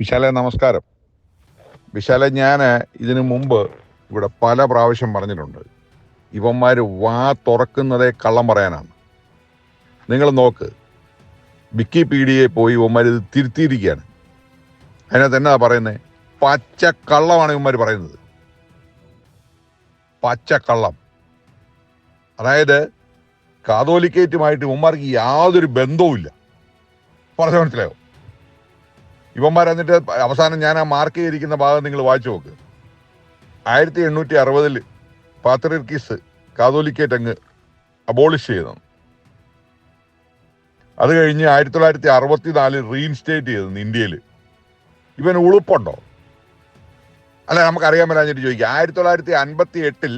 വിശാലെ നമസ്കാരം. വിശാല ഞാൻ ഇതിനു മുമ്പ് ഇവിടെ പല പ്രാവശ്യം പറഞ്ഞിട്ടുണ്ട്. ഇവന്മാർ വാ തുറക്കുന്നതേ കള്ളം പറയാനാണ്. നിങ്ങൾ നോക്ക്. വിക്കിപീഡിയയിൽ പോയി ഇവന്മാർ ഇത് തിരുത്തിയിരിക്കുകയാണ്. അതിനകത്ത് എന്നാ പറയുന്നത് പച്ച കള്ളമാണ് ഇവന്മാർ പറയുന്നത്. പച്ച കള്ളം. അതായത് കാതോലിക്കേറ്റുമായിട്ട് ഇവന്മാർക്ക് യാതൊരു ബന്ധവുമില്ല. പറഞ്ഞ മനസ്സിലായോ? ഇവന്മാർ എന്നിട്ട് അവസാനം ഞാൻ ആ മാർക്ക് ചെയ്തിരിക്കുന്ന ഭാഗം നിങ്ങൾ വായിച്ചു നോക്ക്. ആയിരത്തി എണ്ണൂറ്റി അറുപതിൽ പാത്രിർക്കീസ് കാതോലിക്കേറ്റ് അങ്ങ് അബോളിഷ് ചെയ്തു. അത് കഴിഞ്ഞ് ആയിരത്തി തൊള്ളായിരത്തി അറുപത്തിനാലിൽ റീഇൻസ്റ്റേറ്റ് ചെയ്തു ഇന്ത്യയിൽ ഇവന് ഉളുപ്പുണ്ടോ? അല്ല നമുക്കറിയാൻ പറ്റാഞ്ഞിട്ട് ചോദിക്കുക ആയിരത്തി തൊള്ളായിരത്തി അൻപത്തി എട്ടിൽ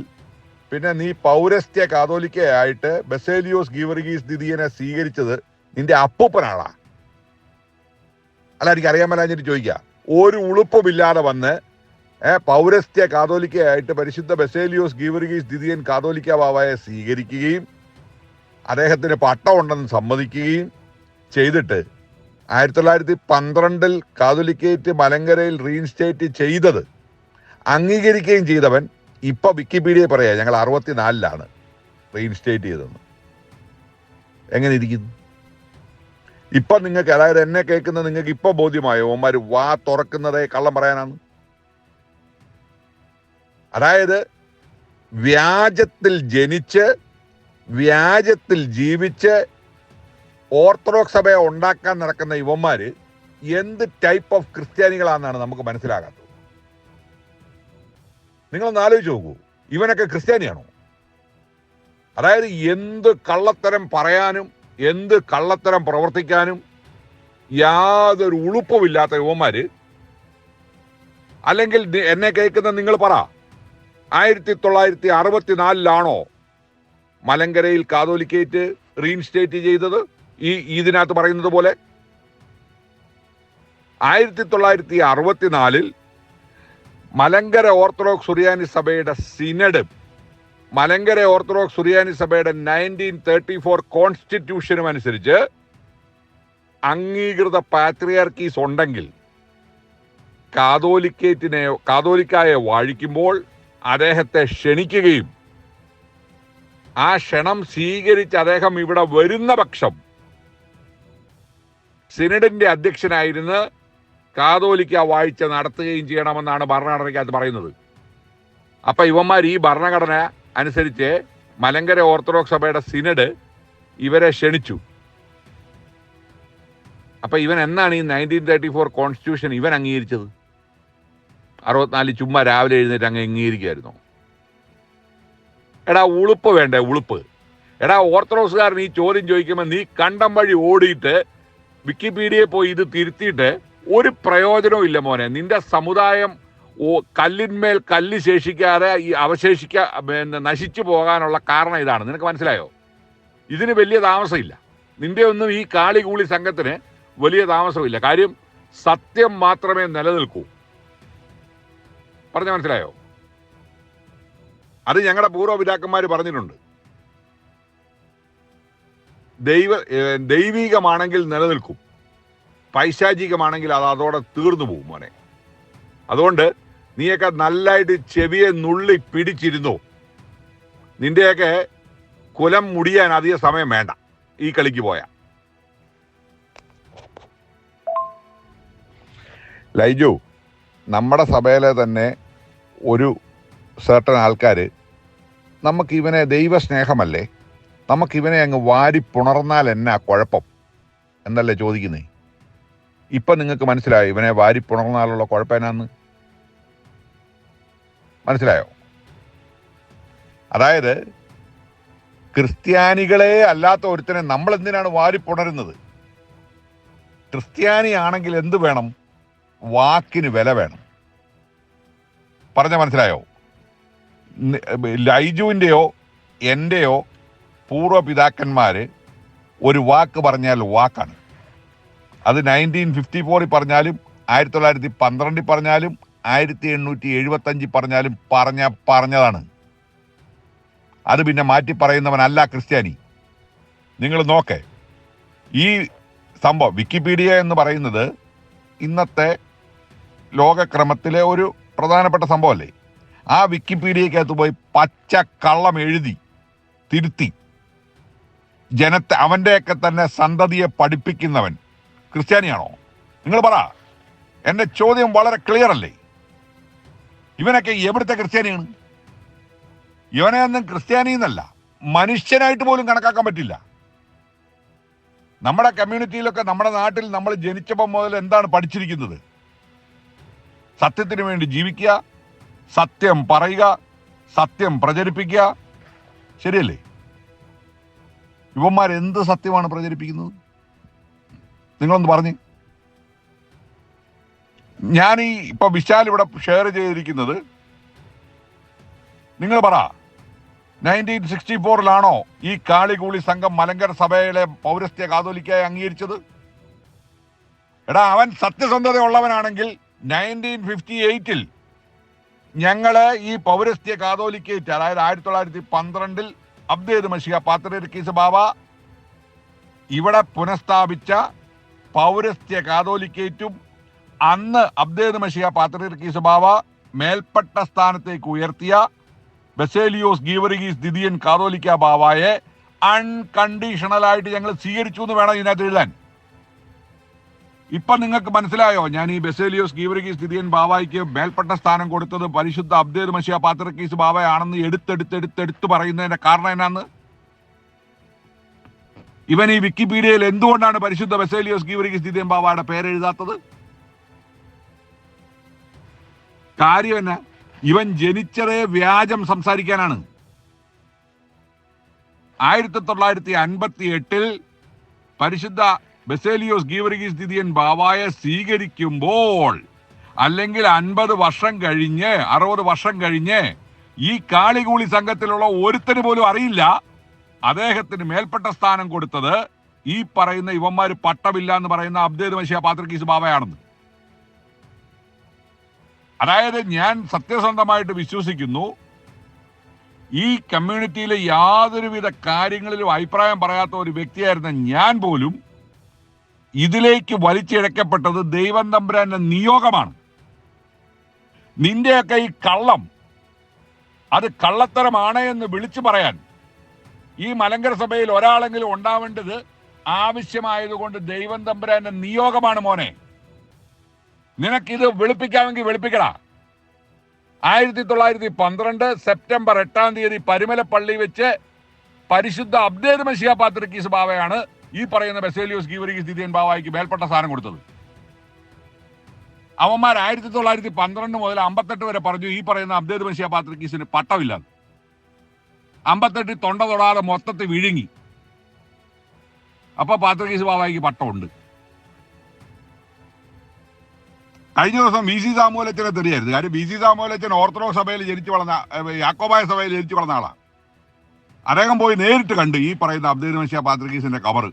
പിന്നെ നീ പൗരസ്ത്യ കാതോലിക്കയായിട്ട് ബസേലിയോസ് ഗീവർഗീസ് ദിദിയനെ സ്വീകരിച്ചത് നിന്റെ അപ്പൂപ്പനാളാ. അല്ല എനിക്ക് അറിയാൻ മേലാഞ്ഞിട്ട് ചോദിക്കുക ഒരു ഉളുപ്പുമില്ലാതെ വന്ന് പൗരസ്ത്യ കാതോലിക്കയായിട്ട് പരിശുദ്ധ ബസേലിയോസ് ഗീവർഗീസ് ദിദിയൻ കാതോലിക്ക ബാബായെ സ്വീകരിക്കുകയും അദ്ദേഹത്തിന് പട്ടമുണ്ടെന്ന് സമ്മതിക്കുകയും ചെയ്തിട്ട് ആയിരത്തി തൊള്ളായിരത്തി പന്ത്രണ്ടിൽ കാതോലിക്കേറ്റ് മലങ്കരയിൽ റീഇൻസ്റ്റേറ്റ് ചെയ്തത് അംഗീകരിക്കുകയും ചെയ്തവൻ ഇപ്പൊ വിക്കിപീഡിയ പറയാ ഞങ്ങൾ അറുപത്തിനാലിലാണ് റീഇൻസ്റ്റേറ്റ് ചെയ്തതെന്ന്. എങ്ങനെ ഇരിക്കുന്നു? ഇപ്പൊ നിങ്ങൾക്ക് അതായത് എന്നെ കേൾക്കുന്ന നിങ്ങൾക്ക് ഇപ്പൊ ബോധ്യമായോ? ഓന്മാര് വാ തുറക്കുന്നതേ കള്ളം പറയാനാണ്. അതായത് വ്യാജത്തിൽ ജനിച്ച് വ്യാജത്തിൽ ജീവിച്ച് ഓർത്തഡോക്സ് സഭയെ ഉണ്ടാക്കാൻ നടക്കുന്ന യുവന്മാര് എന്ത് ടൈപ്പ് ഓഫ് ക്രിസ്ത്യാനികളാണെന്നാണ് നമുക്ക് മനസ്സിലാകാത്തത്. നിങ്ങളൊന്ന് ആലോചിച്ച് നോക്കൂ. ഇവനൊക്കെ ക്രിസ്ത്യാനിയാണോ? അതായത് എന്ത് കള്ളത്തരം പറയാനും എന്ത് കള്ളത്തരം പ്രവർത്തിക്കാനും യാതൊരു ഉളുപ്പുമില്ലാത്ത യുവന്മാര് അല്ലെങ്കിൽ എന്നെ കേൾക്കുന്ന നിങ്ങൾ പറ. ആയിരത്തി തൊള്ളായിരത്തി അറുപത്തിനാലിലാണോ മലങ്കരയിൽ കാതോലിക്കേറ്റ് റീഇൻസ്റ്റേറ്റ് ചെയ്തത്? ഈ ഇതിനകത്ത് പറയുന്നത് പോലെ ആയിരത്തി തൊള്ളായിരത്തി അറുപത്തിനാലിൽ മലങ്കര ഓർത്തഡോക്സ് സുറിയാനി സഭയുടെ സിനഡ് മലങ്കര ഓർത്തഡോക്സ് സുറിയാനി സഭയുടെ നയന്റീൻ തേർട്ടി ഫോർ കോൺസ്റ്റിറ്റ്യൂഷനും അനുസരിച്ച് അംഗീകൃത പാത്രിയാർക്കീസ് ഉണ്ടെങ്കിൽ കാതോലിക്കേറ്റിനെ കാതോലിക്കായെ വാഴിക്കുമ്പോൾ അദ്ദേഹത്തെ ക്ഷണിക്കുകയും ആ ക്ഷണം സ്വീകരിച്ച് അദ്ദേഹം ഇവിടെ വരുന്ന പക്ഷം സിനഡിന്റെ അധ്യക്ഷനായിരുന്ന് കാതോലിക്ക വാഴ്ച നടത്തുകയും ചെയ്യണമെന്നാണ് ഭരണഘടനയ്ക്കകത്ത് പറയുന്നത്. അപ്പൊ ഇവന്മാർ ഈ ഭരണഘടന അനുസരിച്ച് മലങ്കര ഓർത്തഡോക്സ് സഭയുടെ സിനഡ് ഇവരെ ക്ഷണിച്ചു. അപ്പൊ ഇവൻ എന്നാണ് ഈ നയന്റീൻ തേർട്ടി ഫോർ കോൺസ്റ്റിറ്റ്യൂഷൻ ഇവൻ അംഗീകരിച്ചത്? അറുപത്തിനാല് ചുമ്മാ രാവിലെ എഴുന്നേറ്റ് അങ്ങ് അംഗീകരിക്കുമായിരുന്നു എടാ ഉളുപ്പ് വേണ്ടേ ഉളുപ്പ്. എടാ ഓർത്തഡോക്സുകാരൻ ഈ ചോദ്യം ചോദിക്കുമ്പോൾ നീ കണ്ടം വഴി ഓടിയിട്ട് വിക്കിപീഡിയയിൽ പോയി ഇത് തിരുത്തിയിട്ട് ഒരു പ്രയോജനവും ഇല്ല മോനെ. നിന്റെ സമുദായം ഓ കല്ലിന്മേൽ കല്ല് ശേഷിക്കാതെ ഈ അവശേഷിക്ക പിന്നെ നശിച്ചു പോകാനുള്ള കാരണം ഇതാണ്. നിനക്ക് മനസ്സിലായോ? ഇതിന് വലിയ താമസമില്ല. നിന്റെ ഒന്നും ഈ കാളികൂളി സംഘത്തിന് വലിയ താമസമില്ല. കാര്യം സത്യം മാത്രമേ നിലനിൽക്കൂ. പറഞ്ഞ മനസ്സിലായോ? അത് ഞങ്ങളുടെ പൂർവപിതാക്കന്മാർ പറഞ്ഞിട്ടുണ്ട്. ദൈവ ദൈവീകമാണെങ്കിൽ നിലനിൽക്കും. പൈശാചികമാണെങ്കിൽ അത് അതോടെ തീർന്നു പോകും മോനെ. അതുകൊണ്ട് നീയൊക്കെ നല്ലതായിട്ട് ചെവിയെ നുള്ളി പിടിച്ചിരുന്നു. നിന്റെയൊക്കെ കുലം മുടിയാൻ അധിക സമയം വേണ്ട. ഈ കളിക്ക് പോയാ. ലൈജു നമ്മുടെ സഭയിലെ തന്നെ ഒരു സർട്ടൻ ആൾക്കാർ നമുക്ക് ഇവനെ ദൈവസ്നേഹമല്ലേ? നമുക്ക് ഇവനെ അങ്ങ് വാരി പുണർന്നാൽ എന്നാ കുഴപ്പം? എന്നല്ലേ ചോദിക്കുന്നേ? ഇപ്പം നിങ്ങൾക്ക് മനസ്സിലായോ ഇവനെ വാരി പുണർന്നാലുള്ള കുഴപ്പം എന്നാന്ന്? മനസ്സിലായോ? അതായത് ക്രിസ്ത്യാനികളെ അല്ലാത്ത ഒരുത്തനെ നമ്മൾ എന്തിനാണ് വാരി പുണരുന്നത്? ക്രിസ്ത്യാനി ആണെങ്കിൽ എന്ത് വേണം? വാക്കിന് വില വേണം. പറഞ്ഞ മനസ്സിലായോ? ലൈജുവിന്റെയോ എന്റെയോ പൂർവ പിതാക്കന്മാര് ഒരു വാക്ക് പറഞ്ഞാൽ വാക്കാണ്. അത് നയന്റീൻ ഫിഫ്റ്റി ഫോറിൽ പറഞ്ഞാലും ആയിരത്തി തൊള്ളായിരത്തി പന്ത്രണ്ടിൽ പറഞ്ഞാലും ആയിരത്തി എണ്ണൂറ്റി എഴുപത്തി അഞ്ചിൽ പറഞ്ഞാലും പറഞ്ഞ പറഞ്ഞതാണ്. അത് പിന്നെ മാറ്റി പറയുന്നവനല്ല ക്രിസ്ത്യാനി. നിങ്ങൾ നോക്കേ. ഈ സംഭവം വിക്കിപീഡിയ എന്ന് പറയുന്നത് ഇന്നത്തെ ലോകക്രമത്തിലെ ഒരു പ്രധാനപ്പെട്ട സംഭവമല്ലേ? ആ വിക്കിപീഡിയക്കകത്ത് പോയി പച്ച കള്ളം എഴുതി തിരുത്തി. ജനത്തെ അവന്റെയൊക്കെ തന്നെ സന്തതിയെ പഠിപ്പിക്കുന്നവൻ ക്രിസ്ത്യാനിയാണോ? നിങ്ങൾ പറ. എന്റെ ചോദ്യം വളരെ ക്ലിയർ അല്ലേ? ഇവനൊക്കെ എവിടുത്തെ ക്രിസ്ത്യാനിയാണ്? ഇവനെ ഒന്നും ക്രിസ്ത്യാനി എന്നല്ല മനുഷ്യനായിട്ട് പോലും കണക്കാക്കാൻ പറ്റില്ല. നമ്മുടെ കമ്മ്യൂണിറ്റിയിലൊക്കെ നമ്മുടെ നാട്ടിൽ നമ്മൾ ജനിച്ചപ്പോൾ മുതൽ എന്താണ് പഠിച്ചിരിക്കുന്നത്? സത്യത്തിന് വേണ്ടി ജീവിക്കുക സത്യം പറയുക സത്യം പ്രചരിപ്പിക്കുക. ശരിയല്ലേ? ഇവന്മാർ എന്ത് സത്യമാണ് പ്രചരിപ്പിക്കുന്നത്? നിങ്ങളൊന്ന് പറഞ്ഞ്. ഞാൻ ഈ ഇപ്പൊ വിശാൽ ഇവിടെ ഷെയർ ചെയ്തിരിക്കുന്നത് നിങ്ങൾ പറ. നയന്റീൻ സിക്സ്റ്റി ഫോറിലാണോ ഈ കാളികൂളി സംഘം മലങ്കര സഭയിലെ പൗരസ്ത്യ കാതോലിക്കായി അംഗീകരിച്ചത്? എടാ അവൻ സത്യസന്ധതയുള്ളവനാണെങ്കിൽ നയന്റീൻ ഫിഫ്റ്റി എയ്റ്റിൽ ഞങ്ങൾ ഈ പൗരസ്ത്യ കാതോലിക്കേറ്റ് അതായത് ആയിരത്തി തൊള്ളായിരത്തി പന്ത്രണ്ടിൽ അബ്ദേദ് മഷിക പാത്രീസ് ബാബ ഇവിടെ പുനഃസ്ഥാപിച്ച പൗരസ്ത്യ കാതോലിക്കേറ്റും അന്ന് അബ്ദേദ് മഷിയ പാത്രീസ് ബാബ മേൽപ്പെട്ട സ്ഥാനത്തേക്ക് ഉയർത്തിയ ബസേലിയോസ് ഗീവറിഗീസ് ദിദിയൻ കാതോലിക്ക ബാവായെ അൺകണ്ടീഷണലായിട്ട് ഞങ്ങൾ സ്വീകരിച്ചു എന്ന് വേണം ഇതിനകത്ത് എഴുതാൻ. ഇപ്പൊ നിങ്ങൾക്ക് മനസ്സിലായോ? ഞാൻ ഈ ബസേലിയോസ് ഗീവറിഗീസ് ദിദിയൻ ബാവായിക്ക് മേൽപ്പെട്ട സ്ഥാനം കൊടുത്തത് പരിശുദ്ധ അബ്ദേദ് മഷിയ പാത്രക്കീസ് ബാവയാണെന്ന് എടുത്തെടുത്തെടുത്തെടുത്ത് പറയുന്നതിന്റെ കാരണം എന്നാന്ന്? ഇവൻ ഈ വിക്കിപീഡിയയിൽ എന്തുകൊണ്ടാണ് പരിശുദ്ധ ബസേലിയോസ് ഗീവറിഗീസ് ദിദിയൻ ബാവയുടെ പേരെഴുതാത്തത്? കാര്യം എന്നാ? ഇവൻ ജനിച്ചതേ വ്യാജം സംസാരിക്കാനാണ്. ആയിരത്തി തൊള്ളായിരത്തി അൻപത്തി എട്ടിൽ പരിശുദ്ധ ബസേലിയോസ് ഗീവറിഗീസ് ദിദിയൻ ബാവായെ സ്വീകരിക്കുമ്പോൾ അല്ലെങ്കിൽ അൻപത് വർഷം കഴിഞ്ഞ് അറുപത് വർഷം കഴിഞ്ഞ് ഈ കാളികൂളി സംഘത്തിലുള്ള ഒരുത്തന് പോലും അറിയില്ല. അദ്ദേഹത്തിന് മേൽപ്പെട്ട സ്ഥാനം കൊടുത്തത് ഈ പറയുന്ന ഇവന്മാര് പട്ടമില്ല എന്ന് പറയുന്ന അബ്ദേദ് മഷിയ പാത്രക്കീസ് ബാബയാണെന്ന് അതായത് ഞാൻ സത്യസന്ധമായിട്ട് വിശ്വസിക്കുന്നു ഈ കമ്മ്യൂണിറ്റിയിലെ യാതൊരുവിധ കാര്യങ്ങളിലും അഭിപ്രായം പറയാത്ത ഒരു വ്യക്തിയായിരുന്ന ഞാൻ പോലും ഇതിലേക്ക് വലിച്ചിഴക്കപ്പെട്ടത് ദൈവം തമ്പുരാന്റെ നിയോഗമാണ്. നിന്റെയൊക്കെ ഈ കള്ളം അത് കള്ളത്തരമാണ് എന്ന് വിളിച്ചു പറയാൻ ഈ മലങ്കര സഭയിൽ ഒരാളെങ്കിലും ഉണ്ടാവേണ്ടത് ആവശ്യമായതുകൊണ്ട് ദൈവം തമ്പുരാന്റെ നിയോഗമാണ് മോനെ. നിനക്കിത് വെളുപ്പിക്കാമെങ്കിൽ വെളുപ്പിക്കടാ. ആയിരത്തി തൊള്ളായിരത്തി പന്ത്രണ്ട് സെപ്റ്റംബർ എട്ടാം തീയതി പരുമലപ്പള്ളി വെച്ച് പരിശുദ്ധ അബ്ദേദ് മഷിയ പാത്രിക്കീസ് ബാവയാണ് ഈ പറയുന്ന ബസേലിയോസ് ഗീവരീസ് ദിദിയൻ ബാവായിക്ക് മേൽപ്പെട്ട സ്ഥാനം കൊടുത്തത്. അവന്മാർ ആയിരത്തി തൊള്ളായിരത്തി പന്ത്രണ്ട് മുതൽ അമ്പത്തെട്ട് വരെ പറഞ്ഞു ഈ പറയുന്ന അബ്ദേദ് മഷിയ പാത്രിക്കീസിന് പട്ടമില്ല അമ്പത്തെട്ടിൽ തൊണ്ട തൊടാതെ മൊത്തത്തിൽ വിഴുങ്ങി. അപ്പൊ പാത്രികീസ് ബാവായിക്ക് പട്ടമുണ്ട്. കഴിഞ്ഞ ദിവസം വി സി സാമൂലച്ചനെ തെറിയായിരുന്നു. കാര്യം വി സി സാമൂലച്ചൻ ഓർത്തഡോക്സ് സഭയിൽ ജനിച്ചു വളർന്ന യാക്കോബായ സഭയിൽ ജനിച്ചു വളർന്ന ആളാണ് അദ്ദേഹം പോയി നേരിട്ട് കണ്ട് ഈ പറയുന്ന അബ്ദുൽ മഷിയ പാത്രികീസിന്റെ കവർ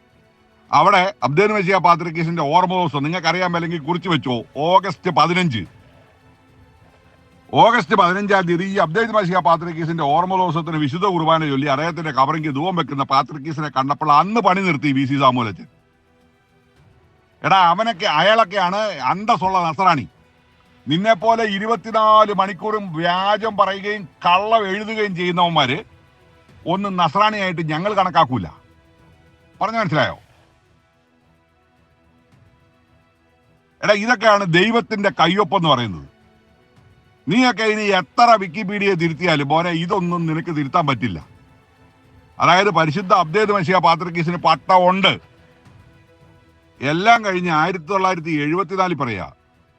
അവിടെ അബ്ദുൽ മഷിയ പാത്രികീസിന്റെ ഓർമ്മ ദിവസം നിങ്ങൾക്കറിയാൻ അല്ലെങ്കിൽ കുറിച്ച് വെച്ചോ? ഓഗസ്റ്റ് പതിനഞ്ച്. ഓഗസ്റ്റ് പതിനഞ്ചാം തീയതി ഈ അബ്ദുൽ മഷിയ പാത്രികീസിന്റെ ഓർമ്മ ദിവസത്തിന് വിശുദ്ധ കുർബാന ചൊല്ലി അദ്ദേഹത്തിന്റെ കവറിക്ക് ധൂവം വെക്കുന്ന പാത്രികീസിനെ കണ്ടപ്പോൾ അന്ന് പണി നിർത്തി വി സി സാമൂലച്ചൻ എടാ അവനൊക്കെ അയാളൊക്കെയാണ് അന്തസ്സുള്ള നസറാണി നിന്നെ പോലെ ഇരുപത്തിനാല് മണിക്കൂറും വ്യാജം പറയുകയും കള്ളം എഴുതുകയും ചെയ്യുന്നവന്മാര് ഒന്ന് നസറാണിയായിട്ട് ഞങ്ങൾ കണക്കാക്കൂല. പറഞ്ഞു മനസ്സിലായോ? എടാ ഇതൊക്കെയാണ് ദൈവത്തിന്റെ കയ്യൊപ്പം എന്ന് പറയുന്നത്. നീയൊക്കെ ഇനി എത്ര വിക്കിപീഡിയ തിരുത്തിയാലും പോരെ ഇതൊന്നും നിനക്ക് തിരുത്താൻ പറ്റില്ല. അതായത് പരിശുദ്ധ അബ്ദേദ് മഷിയ പാത്രക്കീസിന് പട്ടമുണ്ട് എല്ലാം കഴിഞ്ഞ് ആയിരത്തി തൊള്ളായിരത്തി എഴുപത്തിനാലിൽ പറയാ.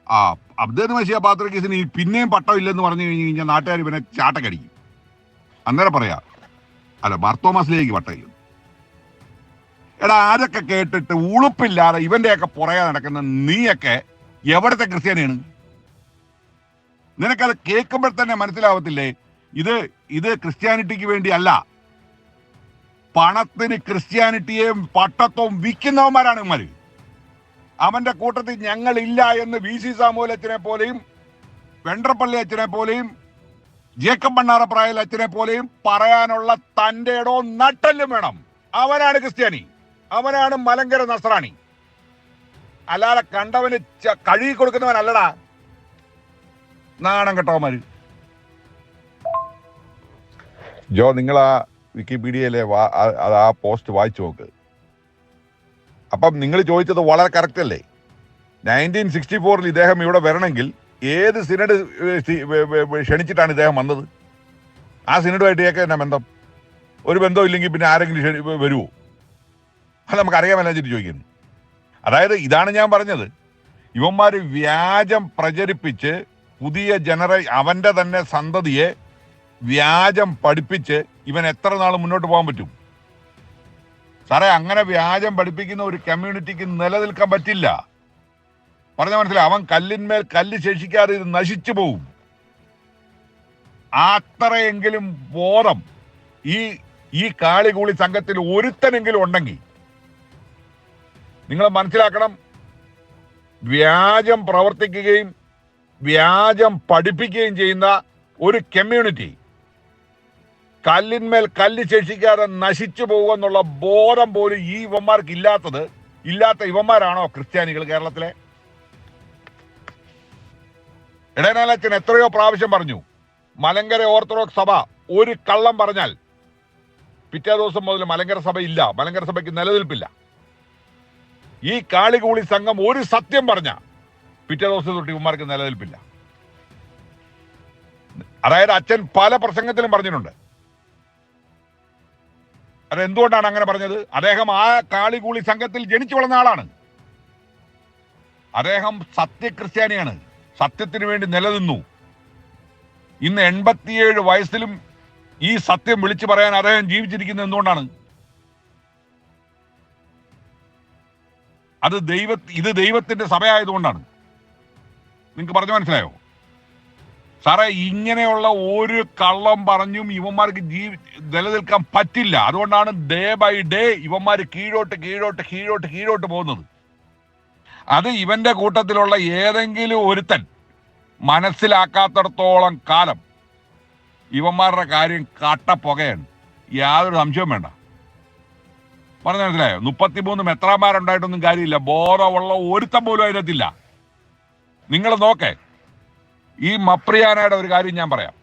ആ അബ്ദുൽ മഷിയ പാത്രക്കേസിന് പിന്നെയും പട്ടം ഇല്ലെന്ന് പറഞ്ഞു കഴിഞ്ഞു കഴിഞ്ഞാൽ നാട്ടുകാർ ഇവനെ ചാട്ടക്കടിക്കും. അന്നേരം പറയാ അല്ല മാർത്തോമാസിലേക്ക് പട്ടയില്ല എടാ ആരൊക്കെ കേട്ടിട്ട് ഉളുപ്പില്ലാതെ ഇവന്റെയൊക്കെ പുറകെ നടക്കുന്ന നീയൊക്കെ എവിടത്തെ ക്രിസ്ത്യാനിയാണ്? നിനക്കത് കേൾക്കുമ്പോൾ തന്നെ മനസ്സിലാവത്തില്ലേ? ഇത് ഇത് ക്രിസ്ത്യാനിറ്റിക്ക് വേണ്ടി അല്ല. പണത്തിന് ക്രിസ്ത്യാനിറ്റിയെയും പട്ടത്വവും വിൽക്കുന്നവന്മാരാണ് ഇവന്മാര്. അവന്റെ കൂട്ടത്തിൽ ഞങ്ങളില്ല എന്ന് വി സി സാമൂലച്ചനെ പോലെയും വെണ്ടർപ്പള്ളി അച്ഛനെ പോലെയും ജേക്കബ് മണ്ണാറപ്രായൽ അച്ഛനെ പോലെയും പറയാനുള്ള തന്റെ ഇടോ നട്ടല്ലും വേണം. അവനാണ് ക്രിസ്ത്യാനി. അവനാണ് മലങ്കര നസ്രാണി. അല്ലാതെ കണ്ടവന് കഴുകി കൊടുക്കുന്നവനല്ലടാ നാണം കെട്ടവന്മാര്. ജോ നിങ്ങൾ ആ വിക്കിപീഡിയയിലെ ആ പോസ്റ്റ് വായിച്ചു നോക്ക്. അപ്പം നിങ്ങൾ ചോദിച്ചത് വളരെ കറക്റ്റ് അല്ലേ? നയന്റീൻ സിക്സ്റ്റി ഫോറിൽ ഇദ്ദേഹം ഇവിടെ വരണമെങ്കിൽ ഏത് സിനഡ് ക്ഷണിച്ചിട്ടാണ് ഇദ്ദേഹം വന്നത്? ആ സിനഡുമായിട്ട് ഏക്ക തന്നെ ബന്ധം? ഒരു ബന്ധം ഇല്ലെങ്കിൽ പിന്നെ ആരെങ്കിലും വരുമോ അത് നമുക്ക് അറിയാമല്ല ചോദിക്കുന്നു. അതായത് ഇതാണ് ഞാൻ പറഞ്ഞത്. ഇവന്മാര് വ്യാജം പ്രചരിപ്പിച്ച് പുതിയ ജനറേ അവന്റെ തന്നെ സന്തതിയെ വ്യാജം പഠിപ്പിച്ച് ഇവൻ എത്ര നാൾ മുന്നോട്ട് പോകാൻ പറ്റും? സാറേ അങ്ങനെ വ്യാജം പഠിപ്പിക്കുന്ന ഒരു കമ്മ്യൂണിറ്റിക്ക് നിലനിൽക്കാൻ പറ്റില്ല. പറഞ്ഞ മനസ്സിലായി? അവൻ കല്ലിന്മേൽ കല്ല് ശേഷിക്കാതെ ഇത് നശിച്ചു പോവും. അത്രയെങ്കിലും ബോധം ഈ ഈ കാളികൂളി സംഘത്തിൽ ഒരുത്തനെങ്കിലും ഉണ്ടെങ്കിൽ നിങ്ങൾ മനസ്സിലാക്കണം വ്യാജം പ്രവർത്തിക്കുകയും വ്യാജം പഠിപ്പിക്കുകയും ചെയ്യുന്ന ഒരു കമ്മ്യൂണിറ്റി കല്ലിന്മേൽ കല്ല് ശേഷിക്കാതെ നശിച്ചു പോകുമെന്നുള്ള ബോധം പോലും ഈ ഇവന്മാർക്ക് ഇല്ലാത്തത് ഇല്ലാത്ത ഇവന്മാരാണോ ക്രിസ്ത്യാനികൾ കേരളത്തിലെ? ഇടനാലച്ചൻ എത്രയോ പ്രാവശ്യം പറഞ്ഞു മലങ്കര ഓർത്തഡോക്സ് സഭ ഒരു കള്ളം പറഞ്ഞാൽ പിറ്റേ ദിവസം മുതൽ മലങ്കര സഭ ഇല്ല മലങ്കര സഭയ്ക്ക് നിലനിൽപ്പില്ല. ഈ കാളികൂളി സംഘം ഒരു സത്യം പറഞ്ഞ പിറ്റേ ദിവസം തൊട്ട് ഇവന്മാർക്ക് നിലനിൽപ്പില്ല. അതായത് അച്ഛൻ പല പ്രസംഗത്തിലും പറഞ്ഞിട്ടുണ്ട് അത് എന്തുകൊണ്ടാണ് അങ്ങനെ പറഞ്ഞത്? അദ്ദേഹം ആ കാളികൂളി സംഘത്തിൽ ജനിച്ചു വളർന്ന ആളാണ്. അദ്ദേഹം സത്യക്രിസ്ത്യാനിയാണ്. സത്യത്തിന് വേണ്ടി നിലനിന്നു. ഇന്ന് എൺപത്തിയേഴ് വയസ്സിലും ഈ സത്യം വിളിച്ചു പറയാൻ അദ്ദേഹം ജീവിച്ചിരിക്കുന്നത് എന്തുകൊണ്ടാണ്? അത് ദൈവ ഇത് ദൈവത്തിന്റെ സഭയായതുകൊണ്ടാണ്. നിങ്ങൾക്ക് പറഞ്ഞു മനസ്സിലായോ? സാറേ ഇങ്ങനെയുള്ള ഒരു കള്ളം പറഞ്ഞും ഇവന്മാർക്ക് ജീവി നിലനിൽക്കാൻ പറ്റില്ല. അതുകൊണ്ടാണ് ഡേ ബൈ ഡേ ഇവന്മാർ കീഴോട്ട് കീഴോട്ട് കീഴോട്ട് കീഴോട്ട് പോകുന്നത്. അത് ഇവന്റെ കൂട്ടത്തിലുള്ള ഏതെങ്കിലും ഒരുത്തൻ മനസ്സിലാക്കാത്തടത്തോളം കാലം ഇവന്മാരുടെ കാര്യം കട്ടപ്പുകയാണ്. യാതൊരു സംശയവും വേണ്ട. പറഞ്ഞു മനസ്സിലായോ? മുപ്പത്തിമൂന്ന് മെത്രാമാരുണ്ടായിട്ടൊന്നും കാര്യമില്ല. ബോധമുള്ള ഒരുത്തം പോലും അതിനകത്തില്ല. നിങ്ങൾ നോക്കേ. ഈ മപ്രിയാനയുടെ ഒരു കാര്യം ഞാൻ പറയാം.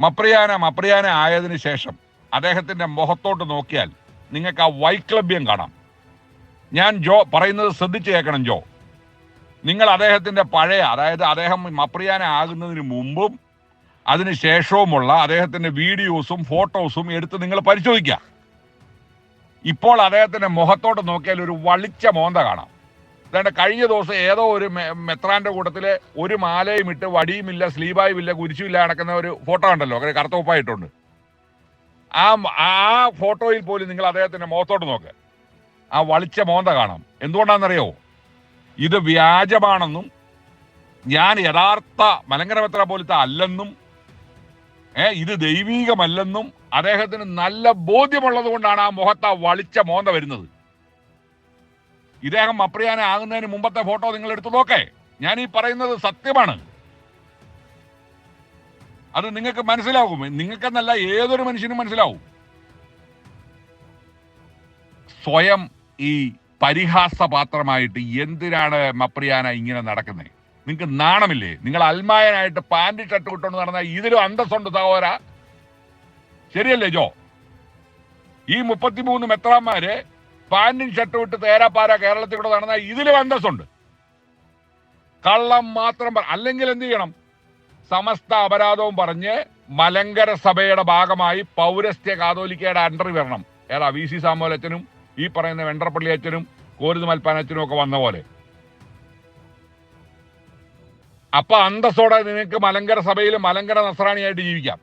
മപ്രിയാന മപ്രിയാന ആയതിനു ശേഷം അദ്ദേഹത്തിന്റെ മുഖത്തോട്ട് നോക്കിയാൽ നിങ്ങൾക്ക് ആ വൈക്ലഭ്യം കാണാം. ഞാൻ ജോ പറയുന്നത് ശ്രദ്ധിച്ചു കേൾക്കണം ജോ. നിങ്ങൾ അദ്ദേഹത്തിന്റെ പഴയ അതായത് അദ്ദേഹം മപ്രിയാന ആകുന്നതിന് മുമ്പും അതിന് ശേഷവുമുള്ള അദ്ദേഹത്തിന്റെ വീഡിയോസും ഫോട്ടോസും എടുത്ത് നിങ്ങൾ പരിശോധിക്കുക. ഇപ്പോൾ അദ്ദേഹത്തിന്റെ മുഖത്തോട്ട് നോക്കിയാൽ ഒരു വളിച്ച മോന്ത കാണാം. അതാണ്ട് കഴിഞ്ഞ ദിവസം ഏതോ ഒരു മെത്രാന്റെ കൂട്ടത്തിൽ ഒരു മാലയും ഇട്ട് വടിയുമില്ല സ്ലീവായും ഇല്ല കുരിശുമില്ല നടക്കുന്ന ഒരു ഫോട്ടോ ഉണ്ടല്ലോ അങ്ങനെ കറുത്ത ഉപ്പായിട്ടുണ്ട്. ആ ആ ഫോട്ടോയിൽ പോലും നിങ്ങൾ അദ്ദേഹത്തിന്റെ മുഖത്തോട്ട് നോക്ക്. ആ വളിച്ച മോന്ത കാണാം. എന്തുകൊണ്ടാണെന്നറിയോ? ഇത് വ്യാജമാണെന്നും ഞാൻ യഥാർത്ഥ മലങ്കര മെത്ര പോലത്തെ അല്ലെന്നും ഏ ഇത് ദൈവീകമല്ലെന്നും അദ്ദേഹത്തിന് നല്ല ബോധ്യമുള്ളത് കൊണ്ടാണ് ആ മുഖത്ത് ആ വളിച്ച മോന്ത വരുന്നത്. ഇദ്ദേഹം അപ്രിയാനെ ആകുന്നതിന് മുമ്പത്തെ ഫോട്ടോ നിങ്ങൾ എടുത്തു നോക്കേ. ഞാൻ ഈ പറയുന്നത് സത്യമാണ്. അത് നിങ്ങൾക്ക് മനസ്സിലാകും. നിങ്ങൾക്കെന്നല്ല ഏതൊരു മനുഷ്യനും മനസ്സിലാവും. സ്വയം ഈ പരിഹാസപാത്രമായിട്ട് എന്തിനാണ് മപ്രിയാന ഇങ്ങനെ നടക്കുന്നത് നിങ്ങൾക്ക് നാണമില്ലേ? നിങ്ങൾ അൽമായനായിട്ട് പാന്റ് ഷർട്ട് ഇട്ടുകൊണ്ട് നടന്നാൽ ഇതിലും അന്തസ്സുണ്ട് സഹോദര. ശരിയല്ലേ ജോ? ഈ മുപ്പത്തിമൂന്ന് മെത്രാന്മാര് പാന്റും ഷർട്ടും ഇട്ട് തേരാപ്പാര കേരളത്തിൽ കൂടെ നടന്നാൽ ഇതിലും അന്തസ്സുണ്ട് കള്ളം മാത്രം അല്ലെങ്കിൽ എന്ത് ചെയ്യണം? സമസ്ത അപരാധവും പറഞ്ഞ് മലങ്കര സഭയുടെ ഭാഗമായി പൗരസ്ത്യ കാതോലിക്കയുടെ അണ്ടറി വരണം. ഏതാ വി സി സാമോലച്ചനും ഈ പറയുന്ന വെണ്ടർപ്പള്ളി അച്ഛനും കോരുത് മൽപ്പാനച്ഛനും ഒക്കെ വന്ന പോലെ. അപ്പൊ അന്തസ്സോടെ നിങ്ങൾക്ക് മലങ്കര സഭയിൽ മലങ്കര നസ്രാണിയായിട്ട് ജീവിക്കാം.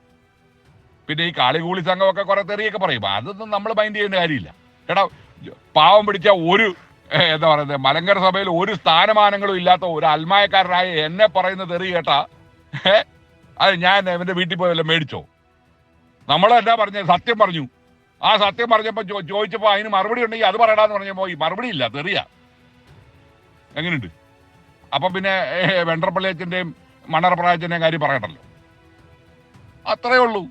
പിന്നെ ഈ കാളികൂളി സംഘമൊക്കെ കുറെ തെറിയൊക്കെ പറയും. അതൊന്നും നമ്മൾ മൈൻഡ് ചെയ്യേണ്ട കാര്യമില്ല. എടാ പാവം പിടിച്ച ഒരു എന്താ പറയുന്നത് മലങ്കര സഭയിൽ ഒരു സ്ഥാനമാനങ്ങളും ഇല്ലാത്ത ഒരു അൽമായക്കാരനായ എന്നെ പറയുന്ന തെറി കേട്ടാ അത് ഞാൻ എന്റെ വീട്ടിൽ പോയി വല്ല മേടിച്ചോ. നമ്മൾ എന്താ പറഞ്ഞത് സത്യം പറഞ്ഞു. ആ സത്യം പറഞ്ഞപ്പോ ചോദിച്ചപ്പോൾ ചോദിച്ചപ്പോ അതിന് മറുപടി ഉണ്ടെങ്കിൽ അത് പറയടാന്ന് പറഞ്ഞപ്പോ ഈ മറുപടി ഇല്ല തെറിയാ. എങ്ങനെയുണ്ട്? അപ്പൊ പിന്നെ വെണ്ടർപ്പള്ളിയച്ചന്റെയും മണ്ണറപ്രായച്ചന്റെയും കാര്യം പറയണ്ടല്ലോ. അത്രയേ ഉള്ളൂ.